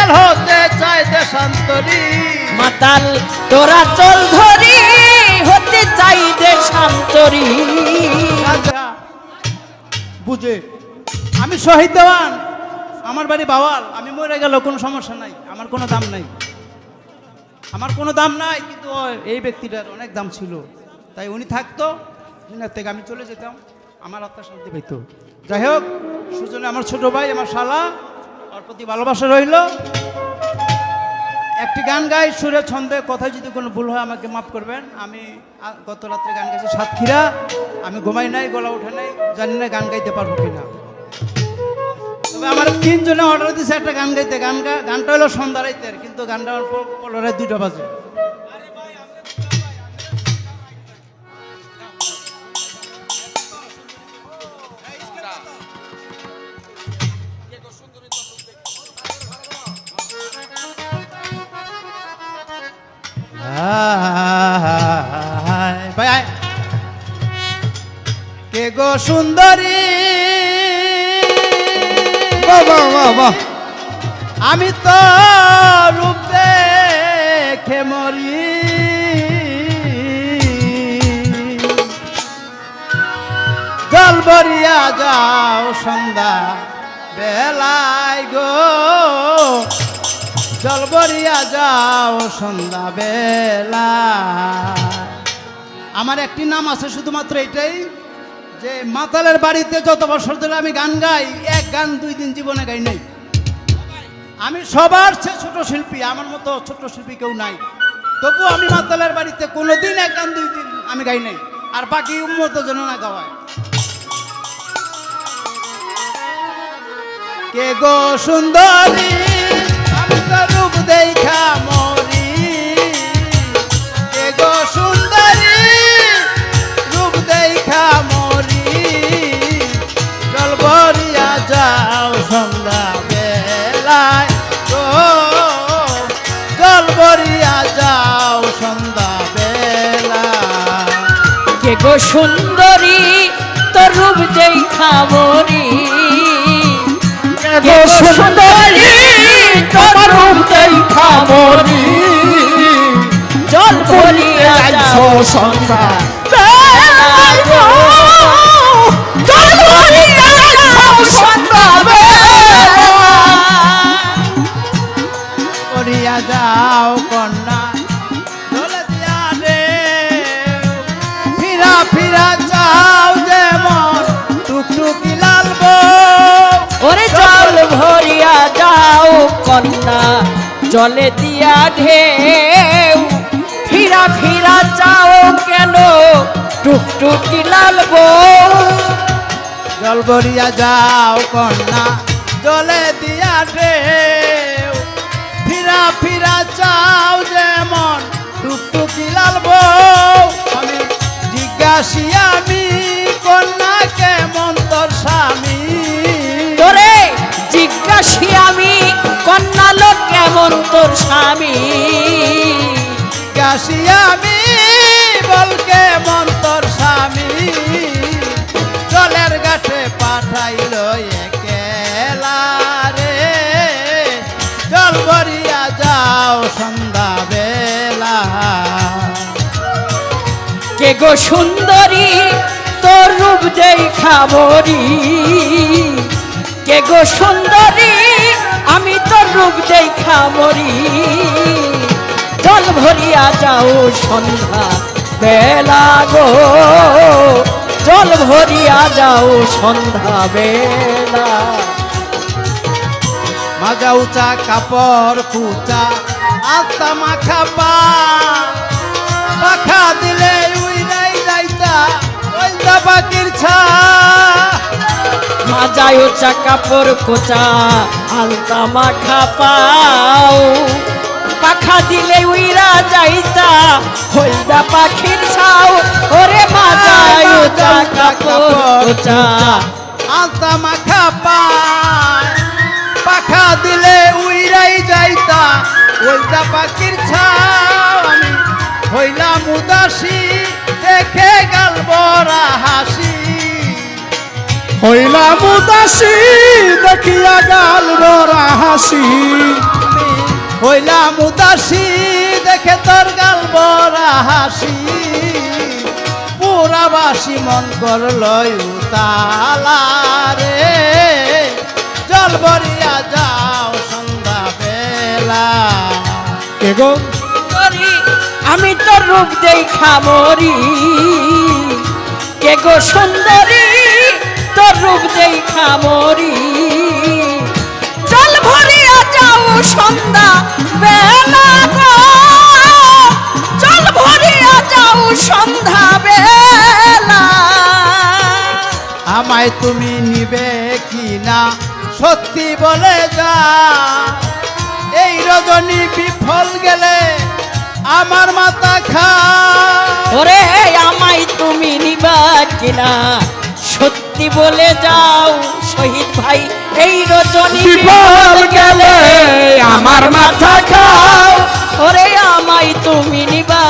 মাতাল হতে চাই দেশান্তরী। মাতাল তোরা চল ধরি হতে চাই দেশান্তরী। রাজা বুঝে। আমি শহীদ দেওয়ান আমার বাড়ি বাওয়াল আমি মরে গেল কোনো সমস্যা নাই আমার কোনো দাম নাই। আমার কোনো দাম নাই কিন্তু এই ব্যক্তিটার অনেক দাম ছিল। তাই উনি থাকতো দিনের থেকে আমি চলে যেতাম আমার আত্মা শান্তি পেত যাই হোক সুজনে আমার ছোট ভাই আমার শালা ওর প্রতি ভালোবাসা রইল। একটি গান গাই, সুরে ছন্দে কথা যদি কোনো ভুল হয় আমাকে মাফ করবেন। আমি গত রাত্রে গান গাইছি সাতক্ষীরা। আমি ঘুমাই নাই, গলা উঠে নাই, জানি না গান গাইতে পারব কিনা। তবে আমার তিনজনে অর্ডার দিছে একটা গান গাইতে। গান গানটা হলো সন্ধ্যা রাইতের, কিন্তু গানটা আমার পনেরো দুইটা বাজে। ভাই। কে গো সুন্দরী? আমি তো রূপ দেখে মরি। জল বরিয়া যাও সন্ধ্যা বেলায় গো। জল বরিয়া যাও সন্ধ্যা বেলা আমার একটি নাম আছে শুধুমাত্র এটাই যে মাতালের বাড়িতে যত বছর ধরে আমি গান গাই, এক গান দুই দিন জীবনে গাই নাই। আমি সবার চেয়ে ছোট শিল্পী, আমার মতো ছোট শিল্পী কেউ নাই। তবু আমি মাতালের বাড়িতে কোনো দিন এক গান দুই দিন আমি গাই নাই, আর বাকি উন্মত যেন না গাওয়ায়। কে গো সুন্দরী? গো সুন্দরী তোর রূপ যেই গো সুন্দরী যেই খাবরি জল কন্যা, জলে দিয়া ঢেউ। ফিরা ফিরা যাও কেন? টুকটুকি লাল বউ। জল ভরিয়া যাও কন্যা, জলে দিয়া ঢেউ। ফিরা ফিরা যাও যেমন টুকটুকি লাল বউ। আমি আমি, কন্যা কেমন তোর স্বামী? কেমন তোর স্বামী। কাশি আমি বলকে মন্তর স্বামী? জলের গাছে পাঠাইল একেলা রে জল ভরিয়া যাও সন্ধ্যা বেলা কে গো সুন্দরী তোর রূপ দেই খাবরি কে গো সুন্দরী তোর দেই খাবরি জল ভরিয়া যাও সন্ধ্যা বেলা গো। জল ভরিয়া যাও সন্ধ্যা বেলা। মাজা উচা, কাপড় কুচা আস্তা মাখা পা। পাখা দিলে উইরাই যাইতা। ওই বাকির ছা মাজায় ওচা কাপড় কোচা আলতা মাখা পাও। পাখা দিলে উইরা যাইতা হলদা পাখির ছাও। ওরে মাজায় ওচা কাপড় কোচা আস্তা মাখা পায়। পাখা দিলে উইরাই যাইতা ওইটা পাখির ছাও হইলাম উদাসী দেখে গাল বরা হাসি। হইলাম উদাসী দেখিয়া গাল বরা হাসি। হইলাম উদাসী দেখে তোর গাল বরা হাসি। পুরাবাসী মন করল উতালা রে। জল ভরিয়া যাও সন্ধ্যা বেলা। কে গো? করি আমি তোর রূপ দেখা মরি। কে গো সুন্দরী, তোর রূপ দেখা মরি। জল ভরিয়া যাও সন্ধ্যা বেলা গো। জল ভরিয়া যাও সন্ধ্যা বেলা। আমায় তুমি নিবে কি না সত্যি বলে যা। এই রজনী বিফল গেলে আমার মাথা খা ওরে আমায় তুমি নিবা কিনা সত্যি বলে যাও শহীদ ভাই এই রজনী বিফল গেলে আমার মাথা খাও ওরে আমায় তুমি নিবা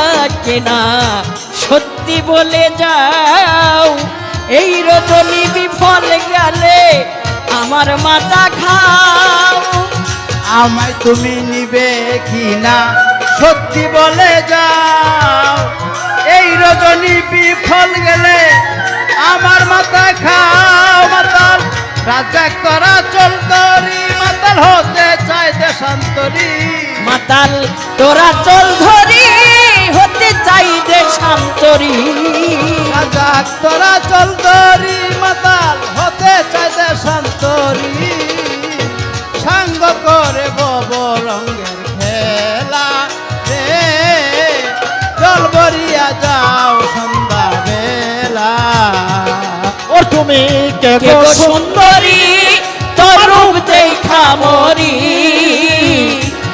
কিনা সত্যি বলে যাও এই রজনী বিফল গেলে আমার মাথা খাও আমায় তুমি নিবে কি না সত্যি বলে যাও এই রজনী বিফল গেলে আমার মাথা খাও মাতাল। রাজাক তোরা চল মাতাল হতে চাই দেশান্তরী। মাতাল তোরা চল ধরি হতে চাই দেশান্তরী। রাজাক তোরা চল তরি মাতাল। কে গো গো সুন্দরী তোর রূপ দেখা মরি।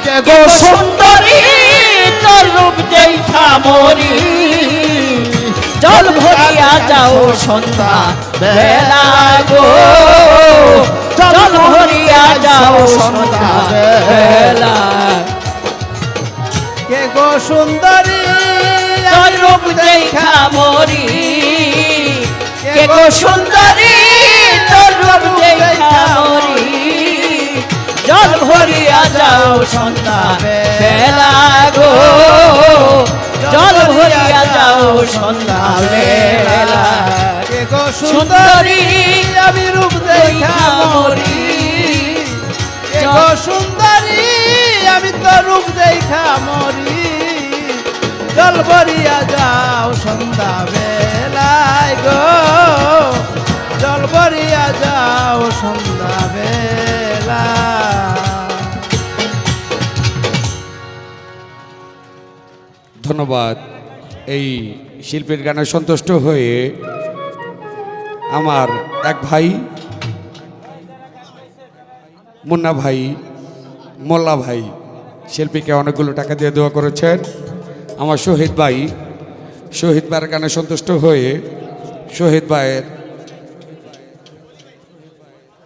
কে গো সুন্দরী তোর রূপ দেখা মরি। জল ভরিয়া যাও সন্ধ্যা বেলা গো জল ভরিয়া যাও সন্ধ্যা বেলা। কে গো সুন্দরী তোর রূপ দেখা মরি। কে গো সুন্দরী আমি রূপ দেখা মরি। সুন্দরী, আমি তো রূপ দেখা মরি। জল ভরিয়া যাও সন্ধ্যা বেলায় গো। জল ভরিয়া যাও সন্ধ্যা বেলা ধন্যবাদ। এই শিল্পীর গানে সন্তুষ্ট হয়ে আমার এক ভাই, মুন্না ভাই, মোল্লা ভাই শিল্পীকে অনেকগুলো টাকা দিয়ে দেওয়া করেছেন। আমার শহীদ ভাই, শহীদ ভাইয়ের গানে সন্তুষ্ট হয়ে শহীদ ভাইয়ের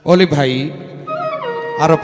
অলি ভাই